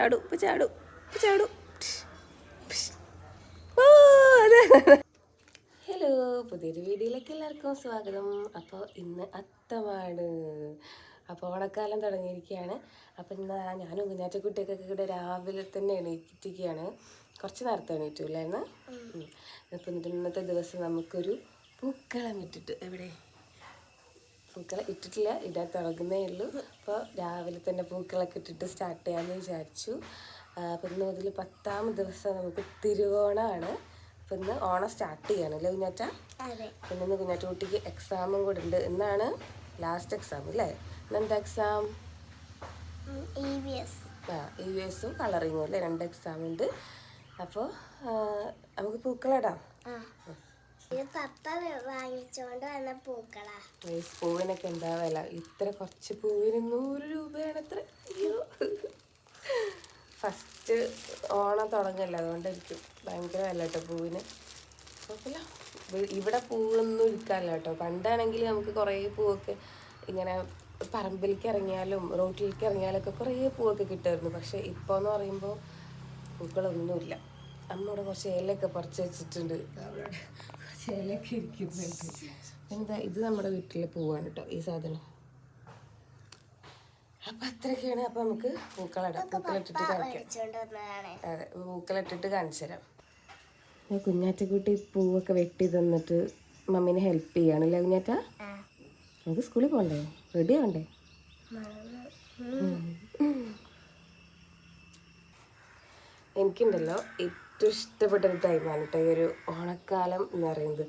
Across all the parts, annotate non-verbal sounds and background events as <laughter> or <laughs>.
ചാടു ഇപ്പൊ ചാടു ഇപ്പൊ ചാടു. ഓ, അതെ. ഹലോ പുതിയൊരു വീഡിയോയിലേക്ക് എല്ലാവർക്കും സ്വാഗതം. അപ്പോൾ ഇന്ന് അത്തമാണ്. അപ്പോൾ ഓണക്കാലം തുടങ്ങിയിരിക്കുകയാണ്. അപ്പോൾ ഇന്ന് ഞാനും കുഞ്ഞാറ്റക്കുട്ടിയൊക്കെ ഇവിടെ രാവിലെ തന്നെ എണീറ്റിരിക്കുകയാണ്. കുറച്ച് നേരത്തെ എണീറ്റില്ലായിരുന്നു അപ്പം ഇന്നത്തെ ദിവസം നമുക്കൊരു പൂക്കളം ഇട്ടിട്ട് എവിടെ? പൂക്കളം ഇട്ടിട്ടില്ല ഇടാൻ തുടങ്ങുന്നേ ഉള്ളൂ. അപ്പോൾ രാവിലെ തന്നെ പൂക്കളൊക്കെ ഇട്ടിട്ട് സ്റ്റാർട്ട് ചെയ്യാമെന്ന് വിചാരിച്ചു. അപ്പോൾ ഇന്ന് മുതൽ പത്താം ദിവസം നമുക്ക് തിരുവോണമാണ്. അപ്പോൾ ഇന്ന് ഓണം സ്റ്റാർട്ട് ചെയ്യാണ് അല്ലേ കുഞ്ഞാറ്റ? പിന്നെ ഇന്ന് കുഞ്ഞാറ്റ കുട്ടിക്ക് എക്സാമും കൂടെ ഉണ്ട്. ഇന്നാണ് ലാസ്റ്റ് എക്സാം അല്ലേ? ഇന്നെന്താ എക്സാം ഇ ആ ഇ വി എസും കളറിങ്ങും അല്ലേ? രണ്ട് എക്സാം ഉണ്ട്. അപ്പോൾ നമുക്ക് പൂക്കളിടാം പപ്പ വാങ്ങിച്ചോണ്ട് വന്ന പൂക്കളാ. ഈ പൂവിനൊക്കെ എന്താ വില? ഇത്ര കുറച്ച് പൂവിന് നൂറ് രൂപയാണ് അത്ര അയ്യോ. ഫസ്റ്റ് ഓണം തുടങ്ങല്ല അതുകൊണ്ടായിരിക്കും ഭയങ്കര വില കേട്ടോ പൂവിന്. കുഴപ്പമില്ല. ഇവിടെ പൂവൊന്നും ഇരിക്കാമല്ലോ കേട്ടോ. പണ്ടാണെങ്കിൽ നമുക്ക് കുറേ പൂവൊക്കെ ഇങ്ങനെ പറമ്പിലേക്ക് ഇറങ്ങിയാലും റോട്ടിലേക്ക് ഇറങ്ങിയാലൊക്കെ കുറേ പൂവൊക്കെ കിട്ടുമായിരുന്നു. പക്ഷേ ഇപ്പോൾ എന്ന് പറയുമ്പോൾ പൂക്കളൊന്നുമില്ല. അമ്മ ഇവിടെ കുറച്ച് ഏലൊക്കെ പറിച്ച് വെച്ചിട്ടുണ്ട്. ഇലയൊക്കെ ഇരിക്കുന്നുണ്ട് എന്താ ഇത് നമ്മുടെ വീട്ടിലെ പൂവാണ് കേട്ടോ ഈ സാധനം. അപ്പം അത്രയൊക്കെയാണ് അപ്പം നമുക്ക് പൂക്കളിടാം. പൂക്കളിട്ടിട്ട് കാണിക്കാം. അതെ പൂക്കളിട്ടിട്ട് കാണിച്ചു തരാം കുഞ്ഞാറ്റക്കുട്ടി പൂവൊക്കെ വെട്ടി തന്നിട്ട് മമ്മീനെ ഹെൽപ്പ് ചെയ്യാണല്ലേ കുഞ്ഞാറ്റ? നമുക്ക് സ്കൂളിൽ പോകണ്ടേ റെഡി ആവണ്ടേ? എനിക്കുണ്ടല്ലോ ഏറ്റവും ഇഷ്ടപ്പെട്ട ഒരു ടൈമാണ് കേട്ടോ ഈ ഒരു ഓണക്കാലം എന്ന് പറയുന്നത്.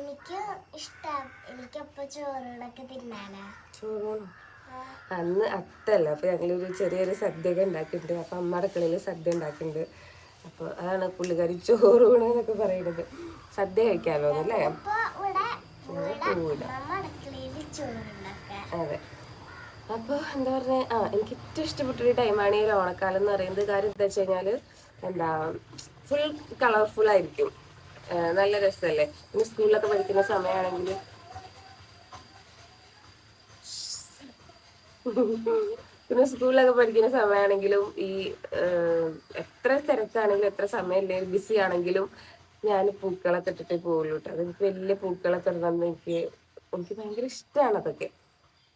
എനിക്ക് ഇഷ്ടം. എനിക്കപ്പോ ചോറുകളൊക്കെ തിന്നാനാ. ചോറൂണോ? ആ, അന്ന് അത്തല്ല. അപ്പോൾ ഞങ്ങളൊരു ചെറിയൊരു സദ്യയൊക്കെ ഉണ്ടാക്കിയിട്ടുണ്ട്. അപ്പോൾ അമ്മ അടുക്കളയിൽ സദ്യ ഉണ്ടാക്കിയിട്ടുണ്ട്. അപ്പോൾ അതാണ് പുള്ളിക്കാരി ചോറൂണ് എന്നൊക്കെ പറയുന്നത്. സദ്യ കഴിക്കാമല്ലോ എന്നല്ലേ അപ്പൊ ചോറുണ്ടാക്കാൻ അതെ. അപ്പോൾ എന്താ പറഞ്ഞ? ആ എനിക്ക് ഏറ്റവും ഇഷ്ടപ്പെട്ടൊരു ടൈമാണ് ഈ ഓണക്കാലം എന്ന് പറയുന്നത്. കാര്യം എന്താ വെച്ച് കഴിഞ്ഞാൽ എന്താ ഫുൾ കളർഫുൾ ആയിരിക്കും. നല്ല രസമല്ലേ പിന്നെ സ്കൂളിലൊക്കെ പഠിക്കുന്ന സമയമാണെങ്കിൽ പിന്നെ സ്കൂളിലൊക്കെ പഠിക്കുന്ന സമയമാണെങ്കിലും ഈ എത്ര തിരക്കാണെങ്കിലും എത്ര സമയമല്ലേ ബിസി ആണെങ്കിലും ഞാൻ പൂക്കളൊക്കെ ഇട്ടിട്ട് പോകുള്ളൂ കേട്ടോ അതെനിക്ക് വലിയ പൂക്കളൊക്കെ ഇടണമെന്ന് എനിക്ക് എനിക്ക് ഭയങ്കര ഇഷ്ടമാണ് അതൊക്കെ.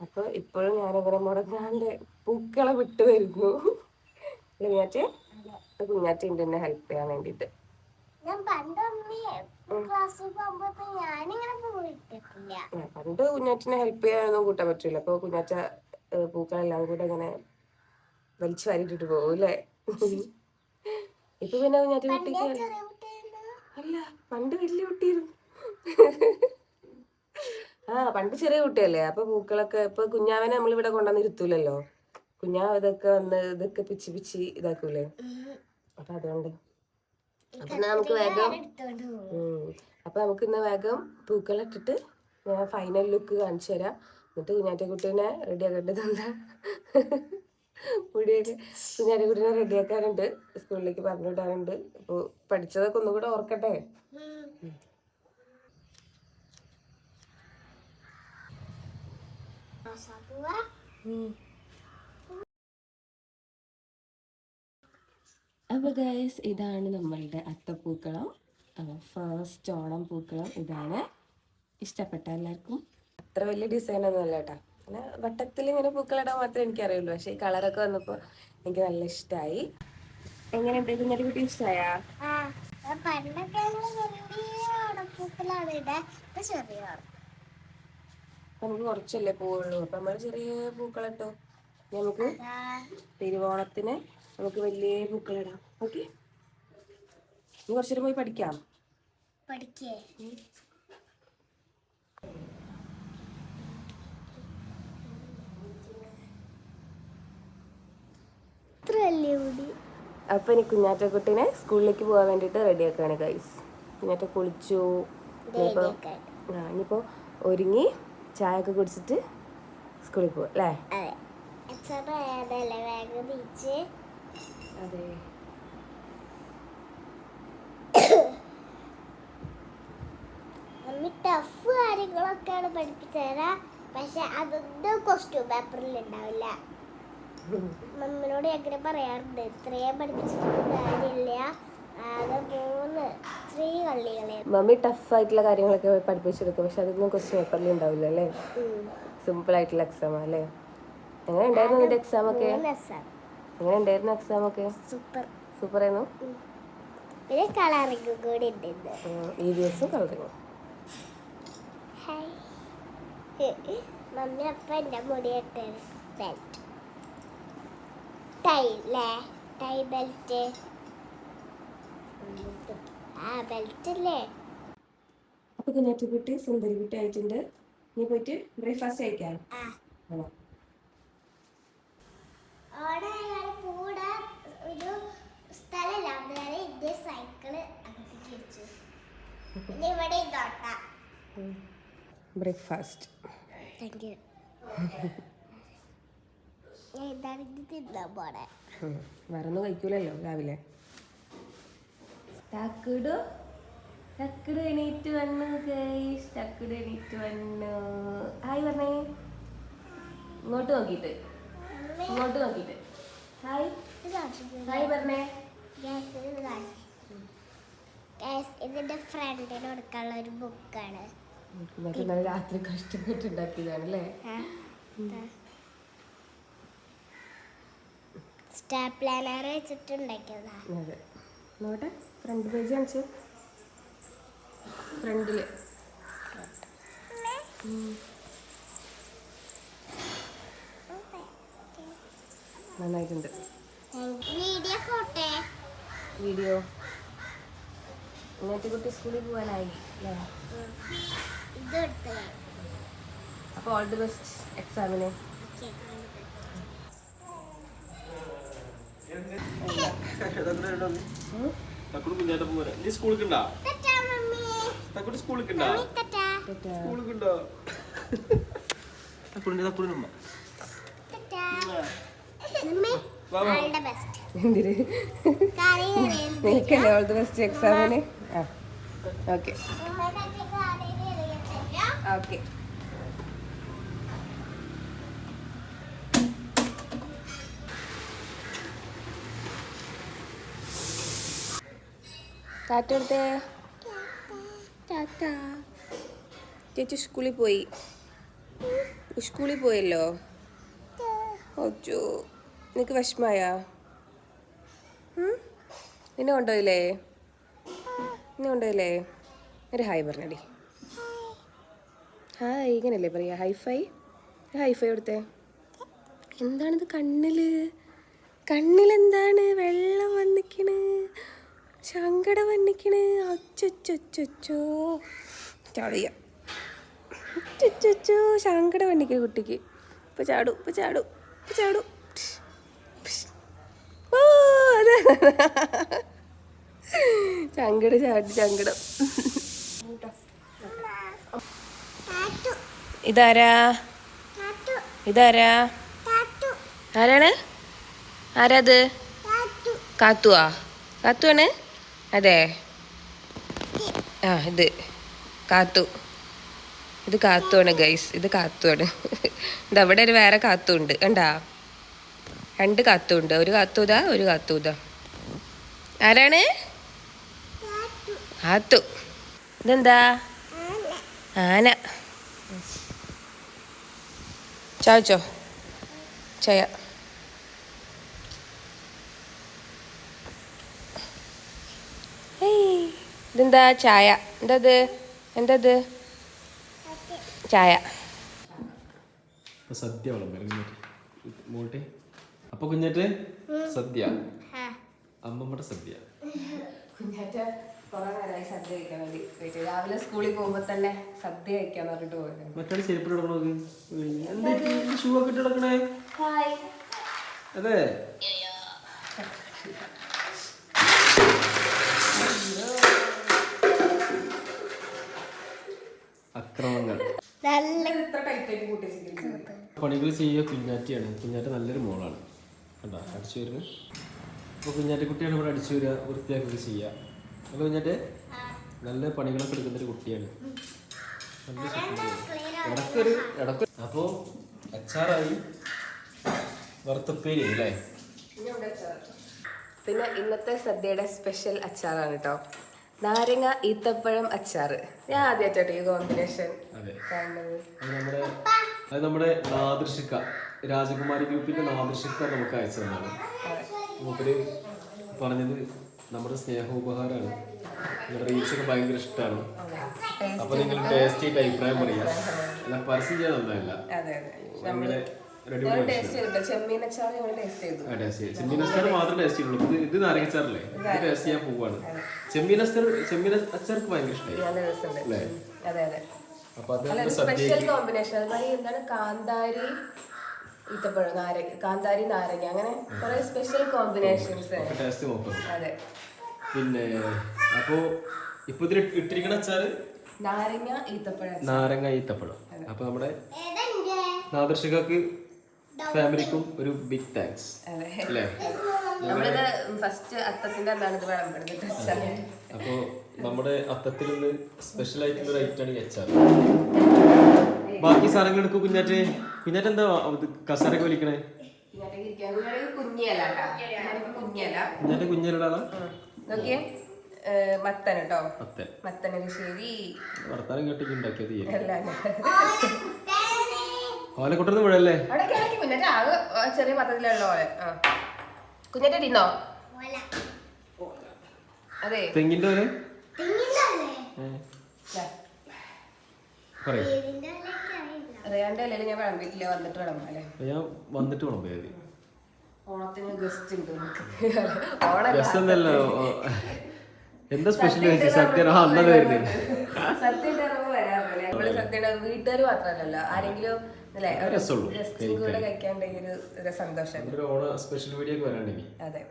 അപ്പൊ ഇപ്പോഴും ഞാനങ്ങനെ മുടങ്ങാണ്ട് പൂക്കളെ വിട്ടു വരുന്നു. കുഞ്ഞാറ്റെ കുഞ്ഞാറ്റ ഉണ്ട് എന്നെ ഹെൽപ്പ് ചെയ്യാൻ വേണ്ടിട്ട് ഞാൻ പണ്ട് അമ്മി ക്ലാസ്സിൽ പോകുമ്പോ ഞാനിങ്ങനെ പോയിട്ടില്ല പണ്ട് കുഞ്ഞാറ്റിനെ ഹെൽപ്പ് ചെയ്യാനൊന്നും കൂട്ടാൻ പറ്റൂല. അപ്പൊ കുഞ്ഞാറ്റ പൂക്കളെല്ലാം കൂടെ ഇങ്ങനെ വലിച്ചു വാരിട്ടിട്ട് പോകും അല്ലേ? ഇപ്പൊ പിന്നെ കുഞ്ഞാറ്റ വീട്ടിലേക്ക് അല്ല പണ്ട് വലിയ കുട്ടിയായിരുന്നു. ആ പണ്ട് ചെറിയ കുട്ടിയല്ലേ. അപ്പൊ പൂക്കളൊക്കെ ഇപ്പൊ കുഞ്ഞാവനെ നമ്മൾ ഇവിടെ കൊണ്ടുവന്ന് ഇരുത്തൂലല്ലോ കുഞ്ഞാവ് ഇതൊക്കെ വന്ന് ഇതൊക്കെ പിച്ചി പിച്ചി ഇതാക്കൂലേ? അപ്പൊ അതുകൊണ്ട്. അപ്പൊ നമുക്ക് വേഗം ഉം. അപ്പൊ നമുക്ക് ഇന്ന് വേഗം പൂക്കളിട്ടിട്ട് ഞാൻ ഫൈനൽ ലുക്ക് കാണിച്ചു തരാം. എന്നിട്ട് കുഞ്ഞാറ്റക്കുട്ടീനെ റെഡിയാക്കേണ്ടത് എന്താ മുടിയൊക്കെ കുഞ്ഞാറ്റക്കുട്ടീനെ റെഡിയാക്കാനുണ്ട് സ്കൂളിലേക്ക് പറഞ്ഞു വിടാറുണ്ട് അപ്പോൾ പഠിച്ചതൊക്കെ ഒന്നും കൂടെ ഓർക്കട്ടെ? ആശാപ്പൂവ അപ്പോൾ ഗൈസ് ഇതാണ് നമ്മളുടെ അത്തപ്പൂക്കളം. ഫസ്റ്റ് ഓണം പൂക്കളം ഇതാണ്. ഇഷ്ടപ്പെട്ട എല്ലാവർക്കും? അത്ര വലിയ ഡിസൈൻ ഒന്നും അല്ല കേട്ടോ അങ്ങനെ വട്ടത്തിൽ ഇങ്ങനെ പൂക്കളിടാൻ മാത്രമേ എനിക്കറിയുള്ളൂ. പക്ഷേ ഈ കളറൊക്കെ വന്നപ്പോൾ എനിക്ക് നല്ല ഇഷ്ടമായി എങ്ങനെയുണ്ട് കുഞ്ഞാലി കുട്ടി ഇഷ്ടമായാ നമുക്ക് കുറച്ചല്ലേ പൂവുള്ളൂ. അപ്പൊ നമ്മൾ ചെറിയ പൂക്കളിട്ടോ നമുക്ക് തിരുവോണത്തിന് നമുക്ക് വലിയ പൂക്കളിടാം ഓക്കെ ഇനി കുറച്ചേരം പോയി പഠിക്കാം. പഠിക്കേ. അപ്പൊ ഇനി കുഞ്ഞാറ്റക്കുട്ടീനെ സ്കൂളിലേക്ക് പോകാൻ വേണ്ടിയിട്ട് റെഡിയാക്കാണ് ഗൈസ് കുഞ്ഞാറ്റ കുളിച്ചു. ഇനിയിപ്പോ ആ ഒരുങ്ങി ചായ ഒക്കെ കുടിച്ചിട്ട് സ്കൂളിൽ പോവാം അല്ലേ? അതെ എക്സാം ആയതല്ലേ വേഗം തിരിച്ച് അതെ നമ്മി ടഫ് കാര്യങ്ങളൊക്കെയാണ് പഠിപ്പിച്ചു തരാ പക്ഷെ അതൊന്നും ക്വസ്റ്റ്യൻ പേപ്പറിൽ ഉണ്ടാവില്ല മമ്മിനോട് എങ്ങനെ പറയാറുണ്ട്? ഇത്രയും പഠിപ്പിച്ചിട്ട് കാര്യമില്ല. ആകെ മൂന്ന് ത്രീ കള്ളികളെ. മമ്മി ടഫ് ആയിട്ടുള്ള കാര്യങ്ങളൊക്കെ പഠിപ്പിച്ചെടുക്കും. പക്ഷെ അതൊന്നും ക്വസ്റ്റ്യൻ പേപ്പറിൽ ഉണ്ടാവില്ല അല്ലേ? സിമ്പിൾ ആയിട്ടുള്ള എക്സാം അല്ലേ? എങ്ങനെ ഉണ്ടായിരുന്നു നിന്റെ എക്സാം ഒക്കെ? എങ്ങനെ ഉണ്ടായിരുന്നു എക്സാം ഒക്കെ? സൂപ്പർ സൂപ്പർ ആയിരുന്നു? പിന്നെ കളറിങ് കൂടി ഉണ്ട് ഇ വി എസും മമ്മി അപ്പ എന്റെ മുടി ബെൽറ്റ് ടൈ അല്ലേ ടൈ ബെൽറ്റ് ആ ബെൽറ്റ് അല്ലേ അപ്പൊ കുഞ്ഞാറ്റി കുട്ടി സുന്ദരി കുട്ടി ആയിട്ടുണ്ട്. നീ പോയിട്ട് ബ്രേക്ക്ഫാസ്റ്റ് കഴിക്കാൻ ഒരു സ്ഥലമില്ല. അന്നേരം ഇതേ സൈക്കിൾ അകത്തേക്ക് വെച്ചു പിന്നെ ഇവിടെ ബ്രേക്ക്ഫാസ്റ്റ് താങ്ക് യു വേറെ ഒന്നും കഴിക്കൂലല്ലോ രാവിലെ. തക്കുടു തക്കുടു എണീറ്റ് വന്നു ഗൈസ് തക്കുടു എണീറ്റ് വന്നു. ഹായ് പറഞ്ഞേ. ഇങ്ങോട്ട് നോക്കിയിട്ട്. ഇങ്ങോട്ട് നോക്കിയിട്ട്. ഹായ് ഹായ് പറഞ്ഞേ. ഇതിന്റെ ഫ്രണ്ടിന് കൊടുക്കാനുള്ള ഒരു ബുക്കാണ് നല്ല രാത്രി കഷ്ടപ്പെട്ട് ഉണ്ടാക്കിയതാണ് അല്ലേ വെച്ചിട്ട് അതെ. നോട്ടെ ഫ്രണ്ട് പേജ് കാണിച്ചു. നന്നായിട്ടുണ്ട്. വീഡിയോ ഫോട്ടോ വീഡിയോ ഇന്നത്തെ കുട്ടി സ്കൂളിൽ പോകാനായി അപ്പോൾ ഓൾ ദി ബെസ്റ്റ് എക്സാമിന് സ്കൂളിൽ ഉമ്മ. എന്തിന്? ഓൾ ദി ബെസ്റ്റ് എക്സാമിന് ഓക്കെ ഓക്കെ ടാറ്റ എടുത്തേ ടാറ്റ ചേച്ചി സ്കൂളിൽ പോയി. സ്കൂളിൽ പോയല്ലോ? ഓച്ചോ നിനക്ക് വിഷമായ നിന്നെ കൊണ്ടുപോയില്ലേ? നിന്നെ ഉണ്ടല്ലേ ഒരു ഹായ് പറഞ്ഞടി. ഹായ് ഇങ്ങനല്ലേ പറയാ? ഹൈഫൈ ഹൈഫൈ കൊടുത്തേ. എന്താണിത് കണ്ണിൽ? കണ്ണിലെന്താണ് വെള്ളം വന്നിക്കണ്? ശങ്കടം വന്നിക്കണ്? അച്ചൊച്ചൊച്ചൊച്ചോ. ചാടിയ. അച്ചൊച്ചൊച്ചോ ശങ്കടം വന്നിക്കണ് കുട്ടിക്ക്. ഇപ്പൊ ചാടു ഇപ്പൊ ചാടു ഇപ്പൊ ചാടു. ഓ അതെ. ചങ്കട ചാടി ചങ്കടം. ഇതാരാ? ഇതാരാ? ആരാണ്? ആരാത്? കാത്തുവാ. കാത്തുവാണ്? അതെ. ആ ഇത്. കാത്തു. ഇത് കാത്തുവാണ് ഗൈസ് ഇത് കാത്തുവാണ്. ഇത് അവിടെ ഒരു വേറെ കാത്തു ഉണ്ട് കണ്ടാ? രണ്ട് കാത്തു ഉണ്ട് ഒരു കാത്തൂതാ ഒരു കാത്തൂതാ. ആരാണ്? കാത്തു ഇതെന്താ? ആന. ചായച്ചോ? ചായ. ഇതെന്താ? ചായ. എന്താ എന്തത്? എന്താ ഇത് ചായ സദ്യ മോട്ടെ അപ്പൊ കുഞ്ഞാറ്റ് സദ്യ. ആ അമ്മമ്മയുടെ സദ്യ. കുഞ്ഞാറ്റ കുറെ നേരമായി സദ്യ കഴിക്കാൻ വേണ്ടി വെയിറ്റ് ചെയ്തു. രാവിലെ സ്കൂളിൽ തന്നെ സദ്യ പറഞ്ഞിട്ട് പോയത്. കിടക്കണോ ഷൂ ഒക്കെ ഇട്ട് കിടക്കണേ ഹായ്. അതെ. അക്രമങ്ങൾ. പണികൾ ചെയ്യുക കുഞ്ഞാറ്റിയാണ്. കുഞ്ഞാറ്റ നല്ലൊരു മോളാണ്. കണ്ടോ? അടിച്ചു വരുന്നത് അപ്പോൾ കുഞ്ഞാറ്റ കുട്ടിയാണ് ഇവിടെ അടിച്ചു വരിക വൃത്തിയാക്കുക ചെയ്യുക. അല്ല കുഞ്ഞാറ്റെ നല്ല പണികളൊക്കെ എടുക്കുന്നൊരു കുട്ടിയാണ്. നല്ല ഇടയ്ക്ക് അപ്പോ അച്ചാറായി വറുത്തപ്പേരി അല്ലേ? പിന്നെ ഇന്നത്തെ സദ്യയുടെ സ്പെഷ്യൽ അച്ചാറാണ് കേട്ടോ നാരങ്ങ ഈത്തപ്പഴം അച്ചാറ്. ഞാൻ ആദ്യമായിട്ടോ ഈ കോമ്പിനേഷൻ അതെ. നമ്മുടെ നാദൃശിക്ക രാജകുമാരി ഗ്രൂപ്പിന്റെ നാദൃശിക്ക നമുക്ക് അയച്ചതാണ്. മൂപ്പര് പറഞ്ഞത് നമ്മുടെ സ്നേഹോപഹാരമാണ് നിങ്ങളുടെ റീൽസ് ഒക്കെ ഭയങ്കര ഇഷ്ടമാണ് അപ്പൊ നിങ്ങൾ ടേസ്റ്റ് ചെയ്ത് അഭിപ്രായം പറയാ. അല്ല പരസ്യം ചെയ്യാൻ നന്നല്ല ചെമ്മീൻ അച്ചാർ മാത്രം ടേസ്റ്റ് ചെയ്യുള്ളൂ. ഇത് ഇത് നാരങ്ങച്ചാറല്ലേ ഇത് ടേസ്റ്റ് ചെയ്യാൻ പോവാണ്. ചെമ്മീൻ അച്ചാർ ചെമ്മീൻ അച്ചാർക്ക് ഭയങ്കര ഇഷ്ടമായി അല്ലേ? അപ്പൊ അത് സ്പെഷ്യൽ കോമ്പിനേഷൻ അതുമാതിരി എന്താണ്? കാന്താരി ഈത്തപ്പഴം നാരങ്ങ കാന്താരി നാരങ്ങ അങ്ങനെ കുറെ സ്പെഷ്യൽ കോമ്പിനേഷൻസ് ടേസ്റ്റ് അതെ. പിന്നെ അപ്പോ ഇപ്പൊ ഇതിൽ ഇട്ടിരിക്കണ അച്ചാറ്? നാരങ്ങ ഈത്തപ്പഴം നാരങ്ങ ഈത്തപ്പഴം. അപ്പൊ നമ്മുടെ നാദർശികക്ക് ഫാമിലിക്കും ഒരു ബിഗ് താങ്ക്സ് അതെ. അല്ലേ? നമ്മളിത് ഫസ്റ്റ് അത്തത്തിന്റെ അന്നാണ് ഇത് വിളമ്പെടുത്തിട്ട് അപ്പോ നമ്മുടെ അത്തത്തിൽ നിന്ന് സ്പെഷ്യൽ ആയിട്ടുള്ള ഒരു ഐറ്റാണ് ഈ അച്ചാർ ബാക്കി സാധനങ്ങൾ എടുക്കും കുഞ്ഞാറ്റ്. കുഞ്ഞാറ്റ് എന്താ കസാരൊക്കെ വലിക്കണേ? കുഞ്ഞിയല കുഞ്ഞാറ്റ് കുഞ്ഞാലിടാളാ നോക്കിയേ. മത്തൻ കേട്ടോ. അത്തൻ മത്തനൊരു ശരി വർത്താനം കേട്ടിട്ട് ഉണ്ടാക്കിയത് ഈ എല്ലാം ഓലക്കുട്ടന്ന് മുഴല്ലേ കുഞ്ഞാറ്റ ആകെ ചെറിയ പത്രത്തിലുള്ള ഓലെ. കുഞ്ഞാറ്റ ഓല അതെ. തെങ്ങിന്റെ ഓലെ? പറയും. ഞാൻ വിളമ്പിട്ടില്ല വന്നിട്ട് വിളമ്പാ അല്ലേ? ഞാൻ വന്നിട്ട് ഓണത്തിന് ഗസ്റ്റ് ഉണ്ട്. എന്നല്ലോ എന്താ സ്പെഷ്യൽ ചോദിച്ചു? സത്യം ആ അന്നത് വരുന്നത് സത്യം ഇറങ്ങുമ്പോ വരാറില്ല. നമ്മൾ സത്യം വീട്ടുകാർ മാത്രമല്ലല്ലോ. ആരെങ്കിലും അല്ലേ അത് രസമുള്ളൂ. ഗസ്റ്റും കൂടെ കഴിക്കാണ്ടെങ്കിൽ ഒരു സന്തോഷം. ഒരു ഓണ സ്പെഷ്യൽ വീഡിയോ ഒക്കെ വരാണ്ടെങ്കിൽ. അതെ.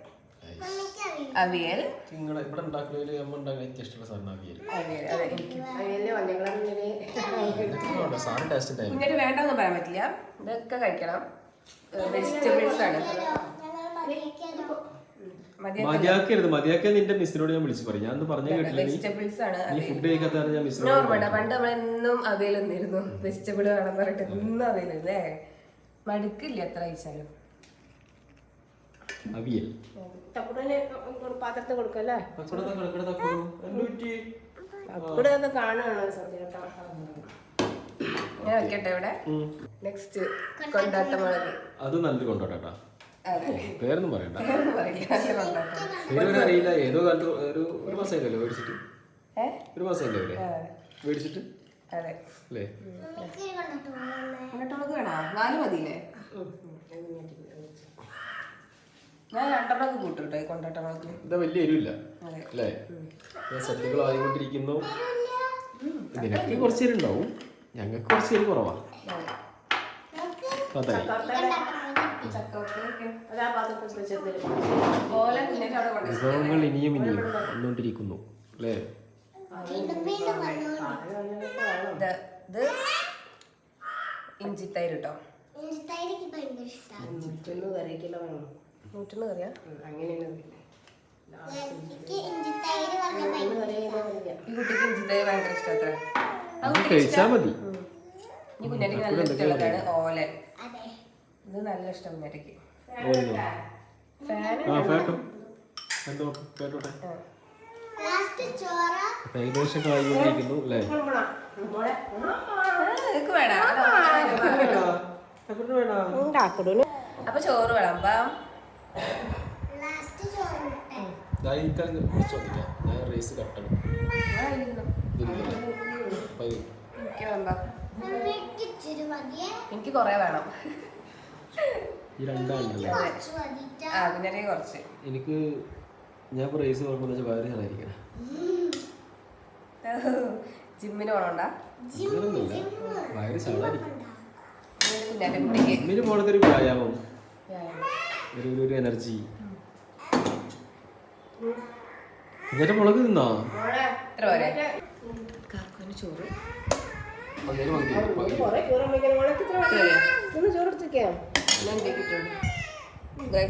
അവിയൽ. നിങ്ങളെ ഇവിടെ ഉണ്ടാക്കുന്നതിൽ അമ്മ ഉണ്ടാക്കുന്ന ഏറ്റവും ഇഷ്ടമുള്ള സാധനം അവിയൽ സാധനം ടേസ്റ്റ് കുഞ്ഞിട്ട് വേണ്ടെന്ന് പറയാൻ പറ്റില്ല. ഇതൊക്കെ കഴിക്കണം. വെജിറ്റബിൾസ് ആണ്. മതിയാക്കരുത്. മതിയാക്കിയാൽ നിന്റെ മിസ്സിനോട് ഞാൻ വിളിച്ചു പറഞ്ഞു ഞാൻ പറഞ്ഞു കേട്ടില്ല? നീ വെജിറ്റബിൾസ് ആണ്. നീ ഫുഡ് കഴിക്കാത്ത ഞാൻ മിസ്സിനോട് പണ്ട് നമ്മൾ എന്നും അവിയൽ ഒന്നിരുന്നു വെജിറ്റബിൾ വേണമെന്ന് പറഞ്ഞിട്ട് ഇന്നും അവയിലല്ലേ മടുക്കില്ല എത്ര കഴിച്ചാലും. അവിയൽ. തക്കുടനെ പാത്രത്തിൽ കൊടുക്കല്ലേ കാണുകയാണ് ഞാൻ വെക്കട്ടെ ഇവിടെ? നെക്സ്റ്റ് കൊണ്ടാട്ട മുളക് അത് നല്ലൊരു കൊണ്ടോട്ടാ പേരൊന്നും പറയണ്ട. പേരൊന്നും നല്ല അറിയില്ല. ഏതോ കാലത്ത് ഒരു ഒരു മാസമായില്ലല്ലോ മേടിച്ചിട്ട്. ഒരു മാസമല്ലേ അല്ലേ മേടിച്ചിട്ട്? അതെ. അല്ലേ? നാല് മതിയില്ലേ? ഞാൻ രണ്ടെണ്ണമൊക്കെ കൂട്ടും കേട്ടോ ഈ കൊണ്ടാട്ട മുളക് ഇതാ വലിയ എരിവില്ല അതെ. അല്ലേ? ആയിക്കൊണ്ടിരിക്കുന്നു. നിനക്ക് കുറച്ച് ഞങ്ങൾക്ക് കുറച്ച് എരിവ് കുറവാ. വിഭവങ്ങൾ ഇനിയും ഇനിയും വന്നുകൊണ്ടിരിക്കുന്നു അല്ലേ? വീണ്ടും വീണ്ടും വന്നു ഇത് ഇത് ഇഞ്ചിത്തൈര് കേട്ടോ. ഇഞ്ചിത്തൈരിക്ക് ഭയങ്കര ഇഷ്ടമാണ് നൂറ്റൊന്ന് കറിക്കുള്ള വേണം നൂറ്റൊന്ന് കറിയാ? അങ്ങനെയാണ് ഈ കുട്ടിക്ക് ഭയങ്കര ഇഷ്ടത്ര. മതി. ഈ കുഞ്ഞാറ്റയ്ക്ക് നല്ല ഇഷ്ടമുള്ളതാണ് ഓലൻ. അതെ. ഇത് നല്ല ഇഷ്ടം കുഞ്ഞാറ്റയ്ക്ക്. ഏകദേശം അല്ലേ? അപ്പൊ ചോറ് വിളമ്പാം ഞാൻ എനിക്കറിഞ്ഞ കുറച്ച് ചോദിക്കാം. ഞാൻ റേസ് കട്ടണം എനിക്ക് കൊറേ വേണം. ഈ രണ്ടാളുണ്ടല്ലോ കുറച്ച് എനിക്ക് ഞാൻ റേസ് വെച്ചാൽ വയറ് ചാടായിരിക്കണം ജിമ്മിന് പോണോണ്ടാ? വയറ് ചാടായിരിക്കും. വ്യായാമം. ഒരു ഒരു- എനർജി എന്നിട്ട് മുളക് തിന്നോ? ചോറ്.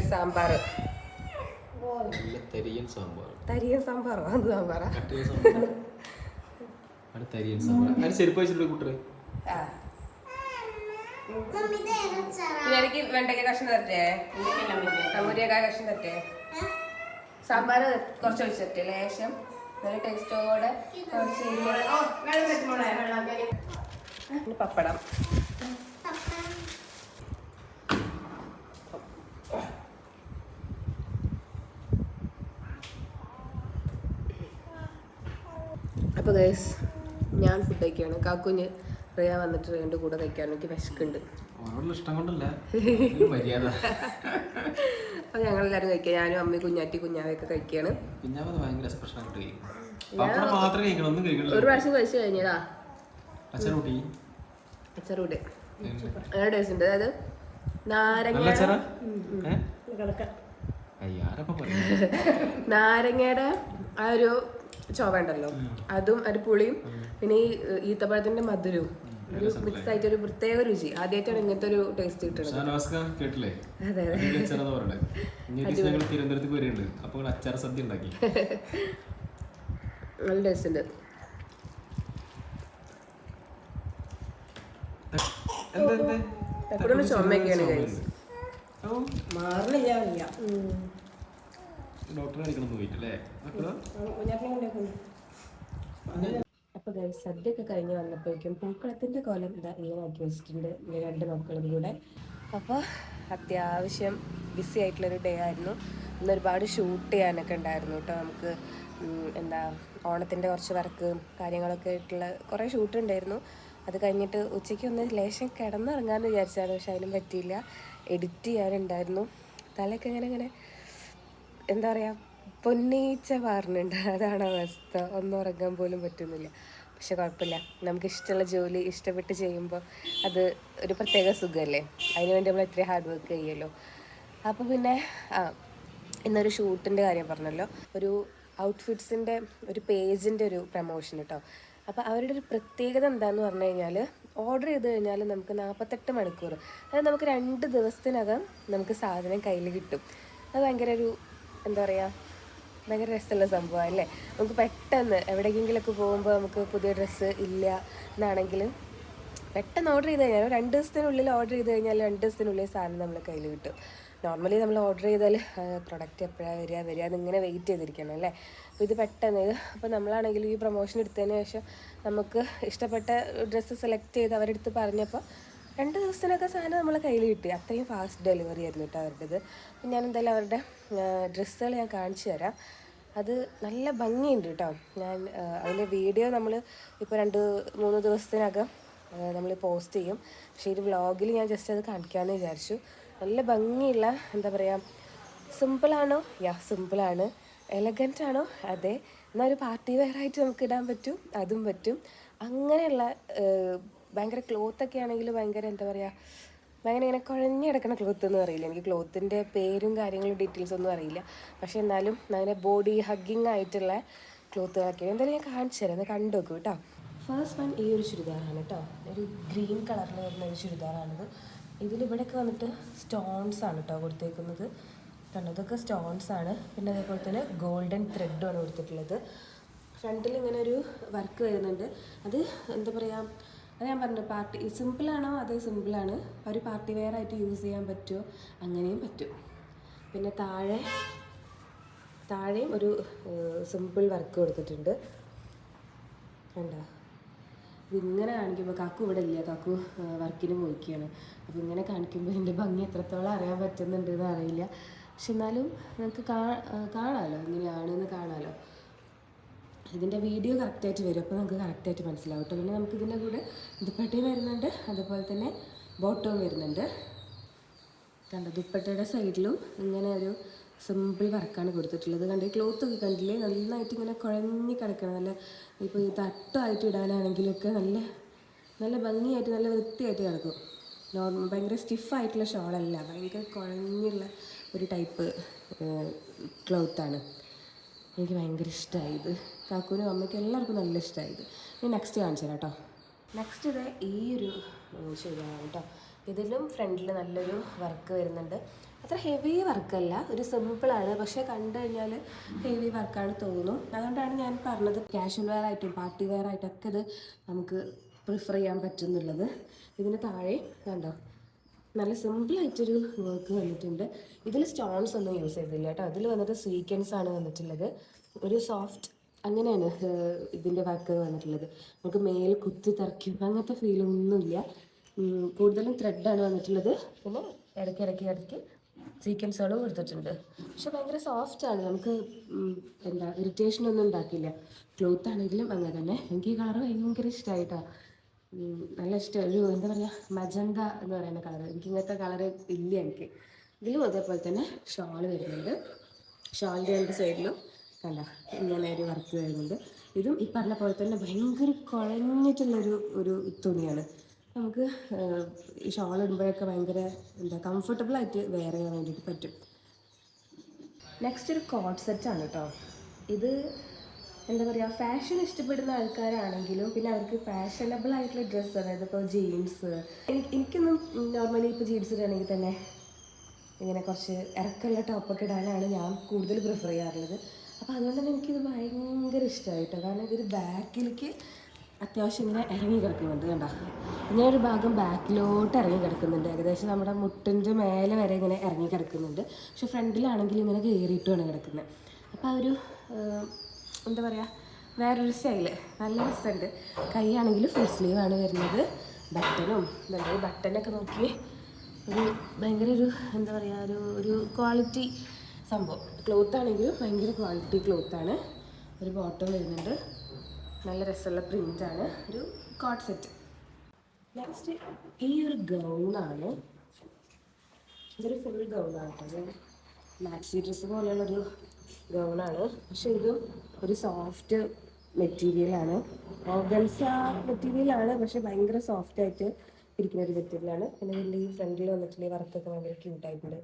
സാമ്പാർ നല്ല തെരിയൻ സാമ്പാർ തരിയൻ സാമ്പാറോ? അത് സാമ്പാറാ. കട്ടിയ സാമ്പാർ <laughs> അത് തരിയൻ സാമ്പാർ അതിന് ചെരുപ്പ് വെച്ചിട്ടുണ്ട് കുട്ടറ് ആ. കുഞ്ഞാലിക്ക് വെണ്ടയ്ക്ക കഷ്ണം തരട്ടെ? മുരിയക്കായ കഷ്ണം തരട്ടെ? സാമ്പാർ കുറച്ച് ഒഴിച്ച് തരട്ടെ ലേശം. നല്ല ടേസ്റ്റോടെ കുറച്ച് പപ്പടം. അപ്പോൾ ഗൈസ് ഞാൻ ഫുഡ് കഴിക്കുകയാണ്. കാക്കുഞ്ഞ് റിയ വന്നിട്ട് റിയന്റെ കൂടെ കഴിക്കാൻ എനിക്ക് വിശക്കുണ്ട്. അപ്പൊ ഇഷ്ടം കൊണ്ടല്ല? <laughs> ഒരു മര്യാദ. അപ്പോൾ ഞങ്ങളെല്ലാവരും കഴിക്കുക ഞാനും അമ്മയും കുഞ്ഞാറ്റി കുഞ്ഞാവയൊക്കെ കഴിക്കുകയാണ് കഴിക്കണം? ഒരു പ്രാവശ്യം കഴിച്ചു കഴിഞ്ഞതാ. ഉണ്ട്. അതായത് നാരങ്ങ <laughs> നാരങ്ങയുടെ ആ ഒരു ചോവണ്ടല്ലോ അതും ഒരു പുളിയും പിന്നെ ഈ ഈത്തപ്പഴത്തിന്റെ മധുരവും. ഒരു മിക്സ് ആയിട്ട് ഒരു പ്രത്യേക രുചി. ആദ്യമായിട്ടാണ് ഇങ്ങനത്തെ ഒരു ടേസ്റ്റ് കിട്ടുന്നത്. കേട്ടില്ലേ? അതെ അതെ. ഞങ്ങൾ തിരുവനന്തപുരത്ത് വരുന്നുണ്ട് അപ്പോൾ അച്ചാർ സദ്യ ഉണ്ടാക്കി. <laughs> നല്ല ടേസ്റ്റ് ഉണ്ട്. ചുമയൊക്കെയാണ് ഡോക്ടറെ കാണിക്കണം പോയിട്ടല്ലേ? Guys, സദ്യയൊക്കെ കഴിഞ്ഞ് വന്നപ്പോഴേക്കും പൂക്കളത്തിന്റെ കോലം ഇതാ ഇങ്ങനെ ആക്കി വെച്ചിട്ടുണ്ട് എന്റെ രണ്ട് മക്കളും കൂടെ. അപ്പോൾ അത്യാവശ്യം ബിസി ആയിട്ടുള്ളൊരു ഡേ ആയിരുന്നു. ഇന്ന് ഒരുപാട് ഷൂട്ട് ചെയ്യാനൊക്കെ ഉണ്ടായിരുന്നു കേട്ടോ. നമുക്ക് എന്താ ഓണത്തിന്റെ കുറച്ച് വർക്ക് കാര്യങ്ങളൊക്കെ ആയിട്ടുള്ള കുറേ ഷൂട്ട് ഉണ്ടായിരുന്നു. അത് കഴിഞ്ഞിട്ട് ഉച്ചയ്ക്ക് ഒന്ന് ലേശം കിടന്നിറങ്ങാമെന്ന് വിചാരിച്ചാണ് പക്ഷെ അതിനും പറ്റിയില്ല. എഡിറ്റ് ചെയ്യാനുണ്ടായിരുന്നു. തലയൊക്കെ ഇങ്ങനെ ഇങ്ങനെ എന്താ പറയുക പൊന്നീച്ച പാറുന്നുണ്ട് അതാണ് അവസ്ഥ. ഒന്നും ഉറങ്ങാൻ പോലും പറ്റുന്നില്ല. പക്ഷെ കുഴപ്പമില്ല. നമുക്ക് ഇഷ്ടമുള്ള ജോലി ഇഷ്ടപ്പെട്ട് ചെയ്യുമ്പോൾ അത് ഒരു പ്രത്യേക സുഖമല്ലേ? അതിനുവേണ്ടി നമ്മൾ എത്ര ഹാർഡ് വർക്ക് ചെയ്യുമല്ലോ. അപ്പോൾ പിന്നെ ആ ഇന്നൊരു ഷൂട്ടിന്റെ കാര്യം പറഞ്ഞല്ലോ. ഒരു ഔട്ട്ഫിറ്റ്സിന്റെ ഒരു പേജിന്റെ ഒരു പ്രമോഷൻ കേട്ടോ അപ്പോൾ അവരുടെ ഒരു പ്രത്യേകത എന്താണെന്ന് പറഞ്ഞു കഴിഞ്ഞാൽ ഓർഡർ ചെയ്ത് കഴിഞ്ഞാൽ നമുക്ക് നാൽപ്പത്തെട്ട് മണിക്കൂർ. അതായത് നമുക്ക് രണ്ട് ദിവസത്തിനകം നമുക്ക് സാധനം കയ്യിൽ കിട്ടും. അത് ഭയങ്കര ഒരു എന്താ പറയുക ഭയങ്കര രസമുള്ള സംഭവമാണ് അല്ലേ നമുക്ക് പെട്ടെന്ന് എവിടെയെങ്കിലുമൊക്കെ പോകുമ്പോൾ നമുക്ക് പുതിയ ഡ്രസ്സ് ഇല്ല എന്നാണെങ്കിൽ പെട്ടെന്ന് ഓർഡർ ചെയ്ത് കഴിഞ്ഞാൽ രണ്ട് ദിവസത്തിനുള്ളിൽ ഓർഡർ ചെയ്ത് കഴിഞ്ഞാൽ രണ്ട് ദിവസത്തിനുള്ളിൽ സാധനം നമ്മളെ കയ്യിൽ കിട്ടും. നോർമലി നമ്മൾ ഓർഡർ ചെയ്താൽ പ്രൊഡക്റ്റ് എപ്പോഴാണ് വരിക വരിക എന്നിങ്ങനെ വെയിറ്റ് ചെയ്തിരിക്കണം അല്ലേ? അപ്പോൾ ഇത് പെട്ടെന്ന് ഇത് അപ്പോൾ നമ്മളാണെങ്കിൽ ഈ പ്രൊമോഷൻ എടുത്തതിന് ശേഷം നമുക്ക് ഇഷ്ടപ്പെട്ട ഡ്രസ്സ് സെലക്ട് ചെയ്ത് അവരെടുത്ത് പറഞ്ഞപ്പോൾ രണ്ട് ദിവസത്തിനൊക്കെ സാധനം നമ്മളെ കയ്യിൽ കിട്ടി. അത്രയും ഫാസ്റ്റ് ഡെലിവറി ആയിരുന്നു കേട്ടോ അവരുടേത്. അപ്പം ഞാൻ എന്തായാലും അവരുടെ ഡ്രസ്സുകൾ ഞാൻ കാണിച്ചു തരാം. അത് നല്ല ഭംഗിയുണ്ട് കേട്ടോ. ഞാൻ അതിന്റെ വീഡിയോ നമ്മൾ ഇപ്പോൾ രണ്ട് മൂന്ന് ദിവസത്തിനകം നമ്മൾ പോസ്റ്റ് ചെയ്യും. പക്ഷേ ഇത് വ്ളോഗിൽ ഞാൻ ജസ്റ്റ് അത് കാണിക്കാമെന്ന് വിചാരിച്ചു. നല്ല ഭംഗിയുള്ള എന്താ പറയുക സിമ്പിളാണോ യാ സിമ്പിളാണ് എലഗന്റ് ആണോ? അതെ. എന്നാൽ ഒരു പാർട്ടി വെയർ ആയിട്ട് നമുക്ക് ഇടാൻ പറ്റും അതും പറ്റും. അങ്ങനെയുള്ള ഭയങ്കര ക്ലോത്തൊക്കെ ആണെങ്കിൽ ഭയങ്കര എന്താ പറയുക ഭയങ്കര ഇങ്ങനെ കുഴഞ്ഞു കിടക്കുന്ന ക്ലോത്ത് എന്ന് അറിയില്ല. എനിക്ക് ക്ലോത്തിന്റെ പേരും കാര്യങ്ങളും ഡീറ്റെയിൽസ് ഒന്നും അറിയില്ല. പക്ഷേ എന്നാലും അങ്ങനെ ബോഡി ഹഗ്ഗിങ് ആയിട്ടുള്ള ക്ലോത്തുകളൊക്കെയാണ് എന്തായാലും ഞാൻ കാണിച്ചു തരാം. കണ്ടു നോക്കൂ കേട്ടോ. ഫസ്റ്റ് വൺ ഈ ഒരു ചുരിദാറാണ് കേട്ടോ. ഒരു ഗ്രീൻ കളറിൽ വരുന്ന ഒരു ചുരിദാറാണിത്. ഇതിലിവിടെയൊക്കെ വന്നിട്ട് സ്റ്റോൺസ് ആണ് കേട്ടോ കൊടുത്തേക്കുന്നത്. കണ്ടോ? ഇതൊക്കെ സ്റ്റോൺസ് ആണ്. പിന്നെ അതേപോലെ തന്നെ ഗോൾഡൻ ത്രെഡും ആണ് കൊടുത്തിട്ടുള്ളത്. ഫ്രണ്ടിൽ ഇങ്ങനെ ഒരു വർക്ക് വരുന്നുണ്ട്. അത് എന്താ പറയുക അത് ഞാൻ പറഞ്ഞു പാർട്ടി സിമ്പിളാണോ? അത് സിമ്പിളാണ്. ഒരു പാർട്ടി വെയർ ആയിട്ട് യൂസ് ചെയ്യാൻ പറ്റുമോ? അങ്ങനെയും പറ്റും. പിന്നെ താഴെ താഴെയും ഒരു സിമ്പിൾ വർക്ക് കൊടുത്തിട്ടുണ്ട്. കണ്ടോ? ഇതിങ്ങനെ കാണിക്കുമ്പോൾ കാക്കു ഇവിടെ ഇല്ല. കാക്കു വർക്കിന് പോയിക്കുകയാണ് അപ്പോൾ ഇങ്ങനെ കാണിക്കുമ്പോൾ ഇതിന്റെ ഭംഗി എത്രത്തോളം അറിയാൻ പറ്റുന്നുണ്ട് എന്ന് അറിയില്ല. പക്ഷെ എന്നാലും ആ, കാണാമല്ലോ എങ്ങനെയാണെന്ന് കാണാമല്ലോ ഇതിന്റെ വീഡിയോ കറക്റ്റായിട്ട് വരും. അപ്പോൾ നമുക്ക് കറക്റ്റായിട്ട് മനസ്സിലാവും കേട്ടോ. പിന്നെ നമുക്ക് ഇതിന്റെ കൂടെ ദുപ്പട്ടയും വരുന്നുണ്ട്. അതുപോലെ തന്നെ ബോട്ടവും വരുന്നുണ്ട്. കണ്ട? ദുപ്പട്ടയുടെ സൈഡിലും ഇങ്ങനെ ഒരു സിമ്പിൾ വർക്കാണ് കൊടുത്തിട്ടുള്ളത്. കണ്ട്? ക്ലോത്ത് ഒക്കെ കണ്ടില്ലേ? നന്നായിട്ട് ഇങ്ങനെ കുഴഞ്ഞു കിടക്കണം. നല്ല ഇപ്പോൾ ഈ തട്ടായിട്ട് ഇടാനാണെങ്കിലൊക്കെ നല്ല നല്ല ഭംഗിയായിട്ട് നല്ല വൃത്തിയായിട്ട് കിടക്കും. നോർമൽ ഭയങ്കര സ്റ്റിഫായിട്ടുള്ള ഷോളല്ല ഭയങ്കര കുഴഞ്ഞുള്ള ഒരു ടൈപ്പ് ക്ലോത്താണ് എനിക്ക് ഭയങ്കര ഇഷ്ടമായി ഇത്. കാക്കൂനും അമ്മയ്ക്ക് എല്ലാവർക്കും നല്ല ഇഷ്ടമായി ഇത്. ഞാൻ നെക്സ്റ്റ് കാണിച്ചു തരാം കേട്ടോ. നെക്സ്റ്റ് ഇത് ഈ ഒരു ശരിയാണ് കേട്ടോ. ഇതിലും ഫ്രണ്ടിൽ നല്ലൊരു വർക്ക് വരുന്നുണ്ട്. അത്ര ഹെവി വർക്കല്ല ഒരു സിമ്പിളാണ് പക്ഷേ കണ്ടു കഴിഞ്ഞാൽ ഹെവി വർക്കാണ് തോന്നും. അതുകൊണ്ടാണ് ഞാൻ പറഞ്ഞത് കാഷ്വൽ വെയർ ആയിട്ടും പാർട്ടി വെയർ ആയിട്ടൊക്കെ ഇത് നമുക്ക് പ്രിഫർ ചെയ്യാൻ പറ്റുന്നുള്ളത്. ഇതിന് താഴെ കണ്ടോ? നല്ല സിമ്പിൾ സിമ്പിളായിട്ടൊരു വർക്ക് വന്നിട്ടുണ്ട്. ഇതിൽ സ്റ്റോൺസ് ഒന്നും യൂസ് ചെയ്തില്ല കേട്ടോ. അതിൽ വന്നിട്ട് സീക്വൻസ് ആണ് വന്നിട്ടുള്ളത്. ഒരു സോഫ്റ്റ് അങ്ങനെയാണ് ഇതിന്റെ വർക്ക് വന്നിട്ടുള്ളത്. നമുക്ക് മേൽ കുത്തി തറയ്ക്കും അങ്ങനത്തെ ഫീലൊന്നുമില്ല കൂടുതലും ത്രെഡാണ് വന്നിട്ടുള്ളത്. പിന്നെ ഇടയ്ക്ക് ഇടയ്ക്ക് ഇടയ്ക്ക് സീക്വൻസുകളും കൊടുത്തിട്ടുണ്ട് പക്ഷെ ഭയങ്കര സോഫ്റ്റ് ആണ്. നമുക്ക് എന്താ ഇറിറ്റേഷൻ ഒന്നും ഉണ്ടാക്കില്ല. ക്ലോത്ത് ആണെങ്കിലും അങ്ങനെ തന്നെ. എനിക്ക് ഈ കളർ ഭയങ്കര ഇഷ്ടമായിട്ടോ നല്ല ഇഷ്ടം. ഒരു എന്താ പറയുക മജന്ത എന്ന് പറയുന്ന കളർ എനിക്ക് ഇങ്ങനത്തെ കളർ ഇല്ല എനിക്ക്. ഇതിലും അതേപോലെ തന്നെ ഷാൾ വരുന്നുണ്ട്. ഷാളിന്റെ രണ്ട് സൈഡിലും കണ്ട ഇങ്ങനെ ഒരു വർക്ക് വരുന്നുണ്ട്. ഇതും ഈ പറഞ്ഞ പോലെ തന്നെ ഭയങ്കര കുഴഞ്ഞിട്ടുള്ളൊരു ഒരു തുണിയാണ്. നമുക്ക് ഈ ഷോൾ ഇടുമ്പോഴൊക്കെ ഭയങ്കര എന്താ കംഫർട്ടബിൾ ആയിട്ട് വെയർ ചെയ്യാൻ വേണ്ടിയിട്ട് പറ്റും. നെക്സ്റ്റ് ഒരു കോഡ് സെറ്റാണ് കേട്ടോ ഇത് എന്താ പറയുക ഫാഷൻ ഇഷ്ടപ്പെടുന്ന ആൾക്കാരാണെങ്കിലും പിന്നെ അവർക്ക് ഫാഷനബിൾ ആയിട്ടുള്ള ഡ്രസ്സ് അതായത് ഇപ്പോൾ ജീൻസ് എനിക്ക് എനിക്കൊന്നും നോർമലി ഇപ്പോൾ ജീൻസ് ഇടുകയാണെങ്കിൽ തന്നെ ഇങ്ങനെ കുറച്ച് ഇറക്കമുള്ള ടോപ്പൊക്കെ ഇടാനാണ് ഞാൻ കൂടുതൽ പ്രിഫർ ചെയ്യാറുള്ളത്. അപ്പോൾ അതുകൊണ്ട് തന്നെ എനിക്കിത് ഭയങ്കര ഇഷ്ടമായി കേട്ടോ കാരണം ഇതൊരു ബാക്കിലേക്ക് അത്യാവശ്യം ഇങ്ങനെ ഇറങ്ങി കിടക്കുന്നുണ്ട് കണ്ടോ? ഇങ്ങനൊരു ഭാഗം ബാക്കിലോട്ട് ഇറങ്ങി കിടക്കുന്നുണ്ട്. ഏകദേശം നമ്മുടെ മുട്ടിന്റെ മേലെ വരെ ഇങ്ങനെ ഇറങ്ങി കിടക്കുന്നുണ്ട്. പക്ഷെ ഫ്രണ്ടിലാണെങ്കിൽ ഇങ്ങനെ കയറിയിട്ടുമാണ് കിടക്കുന്നത്. അപ്പോൾ ആ ഒരു എന്താ പറയുക വേറൊരു സ്റ്റൈൽ. നല്ല രസമുണ്ട്. കൈയാണെങ്കിൽ ഫുൾ സ്ലീവാണ് വരുന്നത്. ബട്ടനും എന്താ ബട്ടനൊക്കെ നോക്കി ഒരു ഭയങ്കര ഒരു എന്താ പറയുക ഒരു ഒരു ക്വാളിറ്റി സംഭവം. ക്ലോത്ത് ആണെങ്കിലും ഭയങ്കര ക്വാളിറ്റി ക്ലോത്താണ് ഒരു ബോട്ടം വരുന്നുണ്ട്. നല്ല രസമുള്ള പ്രിന്റാണ് ഒരു കോട്ട് സെറ്റ് നെക്സ്റ്റ് ഈ ഒരു ഗൗണാണ് ഇതൊരു ഫുൾ ഗൗണാണ് കേട്ടോ മാക്സി ഡ്രസ്സ് പോലെയുള്ളൊരു ഗൗണാണ് പക്ഷെ ഇതും ഒരു സോഫ്റ്റ് മെറ്റീരിയലാണ് ഓർഗൻസ മെറ്റീരിയലാണ് പക്ഷെ ഭയങ്കര സോഫ്റ്റ് ആയിട്ട് ഇരിക്കുന്ന ഒരു മെറ്റീരിയലാണ് പിന്നെ ഇതിന്റെ ഈ ഫ്രണ്ടിൽ വന്നിട്ടുള്ള വർക്കൊക്കെ ഭയങ്കര ക്യൂട്ടായിട്ടുണ്ട്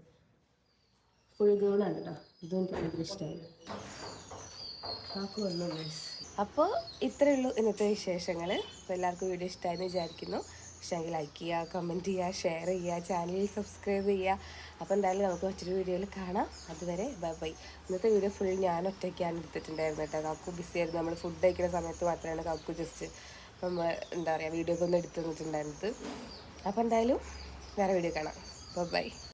ഫുൾ ഗൗണാണ് കേട്ടോ ഇതും എനിക്ക് ഭയങ്കര ഇഷ്ടമായി അപ്പോൾ ഇത്രയേ ഉള്ളൂ ഇന്നത്തെ വിശേഷങ്ങൾ അപ്പോൾ എല്ലാവർക്കും വീഡിയോ ഇഷ്ടമായെന്ന് വിചാരിക്കുന്നു. പക്ഷേ ലൈക്ക് ചെയ്യുക കമന്റ് ചെയ്യുക ഷെയർ ചെയ്യുക ചാനൽ സബ്സ്ക്രൈബ് ചെയ്യുക. അപ്പോൾ എന്തായാലും നമുക്ക് മറ്റൊരു വീഡിയോയിൽ കാണാം. അതുവരെ ബൈ ബൈ. ഇന്നത്തെ വീഡിയോ ഫുൾ ഞാൻ ഒറ്റയ്ക്കാണ് എടുത്തിട്ടുണ്ടായിരുന്നു കേട്ടോ. കാക്കു ബിസി ആയിരുന്നു. നമ്മൾ ഫുഡ് കഴിക്കുന്ന സമയത്ത് മാത്രമാണ് കാക്കു ജസ്റ്റ് നമ്മൾ എന്താ പറയുക വീഡിയോ ഒക്കെ ഒന്ന് എടുത്തു തന്നിട്ടുണ്ടായിരുന്നത് അപ്പോൾ എന്തായാലും വേറെ വീഡിയോ കാണാം. Bye bye.